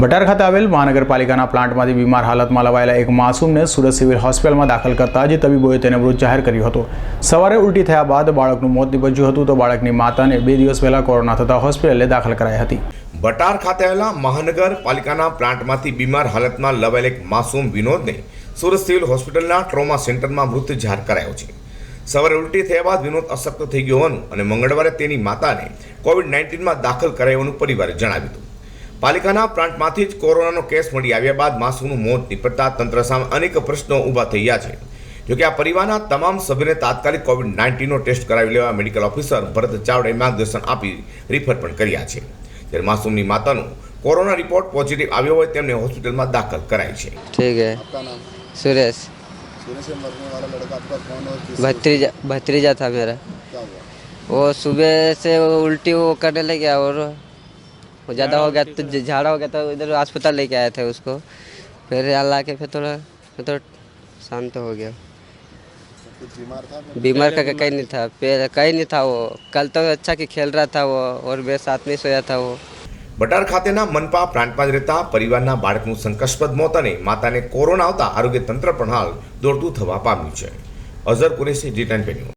ભટાર ખાતે આવેલ મહાનગરપાલિકાના પ્લાન્ટમાંથી બીમાર હાલતમાં લવાયેલા એક માસૂમને સુરત સિવિલ હોસ્પિટલમાં દાખલ કરતા જ તબીબોએ તેને મૃત જાહેર કર્યો હતો. સવારે ઉલટી થયા બાદ બાળકનું મોત નીપજ્યું હતું તો બાળકની માતાને બે દિવસ પહેલા કોરોના થતા હોસ્પિટલે દાખલ કરાઈ હતી. બટાર ખાતે આવેલા મહાનગરપાલિકાના પ્લાન્ટમાંથી બીમાર હાલતમાં લવાયેલ એક માસૂમ વિનોદને સુરત સિવિલ હોસ્પિટલના ટ્રોમા સેન્ટરમાં મૃત જાહેર કરાયો છે. સવારે ઉલટી થયા બાદ વિનોદ અશક્ત થઈ ગયો હોવાનું અને મંગળવારે તેની માતાને કોવિડ નાઇન્ટીનમાં દાખલ કરાયાનું પરિવારે જણાવ્યું હતું. પાલિકાના પ્લાન્ટમાંથી જ કોરોનાનો કેસ મળી આવ્યા બાદ માસૂમનું મોત નીપજતા તંત્ર સામે અનેક પ્રશ્નો ઊભા થયા છે જોકે આ પરિવારના તમામ સભ્યોને તાત્કાલિક કોવિડ નાઇન્ટીનનો ટેસ્ટ કરાવી લેવા મેડિકલ ઓફિસર ભરત ચાવડાએ માર્ગદર્શન આપી રિફર પણ કર્યા છે ત્યારે માસૂમની માતાનું કોરોના રિપોર્ટ પોઝિટિવ આવ્યો હોય તેમને હોસ્પિટલમાં દાખલ કરાઈ છે ठीक है आपका नाम सुरेश सोने से मरने वाला लड़का आपका कौन और किस भतीजा भतीजा था मेरा क्या हुआ वो सुबह से वो उल्टी वो करने लग गया और वो ज़्यादा हो गया तो झाड़ा हो गया तो इधर अस्पताल लेके आए थे उसको फिर अल्लाह के फिर थोड़ा फिर थोड़ा शांत हो गया कुछ बीमार था फिर बीमार का कहीं नहीं था फिर कहीं नहीं था वो कल तो अच्छा कि खेल रहा था वो और मेरे साथ में सोया था वो ભટાર ખાતેના મનપા પ્લાન્ટમાં જ રહેતા પરિવારના બાળકનું શંકાસ્પદ મોત અને માતાને કોરોના આવતા આરોગ્ય તંત્ર પણ હાલ દોડતું થવા પામ્યું છે અઝર કુરેશી જી ટેન